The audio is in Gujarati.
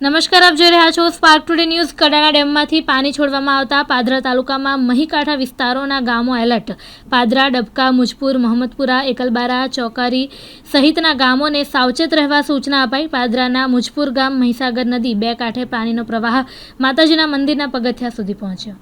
નમસ્કાર, આપ જોઈ રહ્યા છો સ્પાર્ક ટુડે ન્યૂઝ કડાણા ડેમમાંથી પાણી છોડવામાં આવતા પાદરા તાલુકામાં મહીકાંઠા વિસ્તારોના ગામો એલર્ટ. પાદરા, ડબકા, મુજપુર, મોહમ્મદપુરા, એકલબારા, ચોકારી સહિતના ગામોને સાવચેત રહેવા સૂચના અપાઈ. પાદરાના મુજપુર ગામ મહીસાગર નદી બે કાંઠે પાણીનો પ્રવાહ માતાજીના મંદિરના પગથિયા સુધી પહોંચ્યો.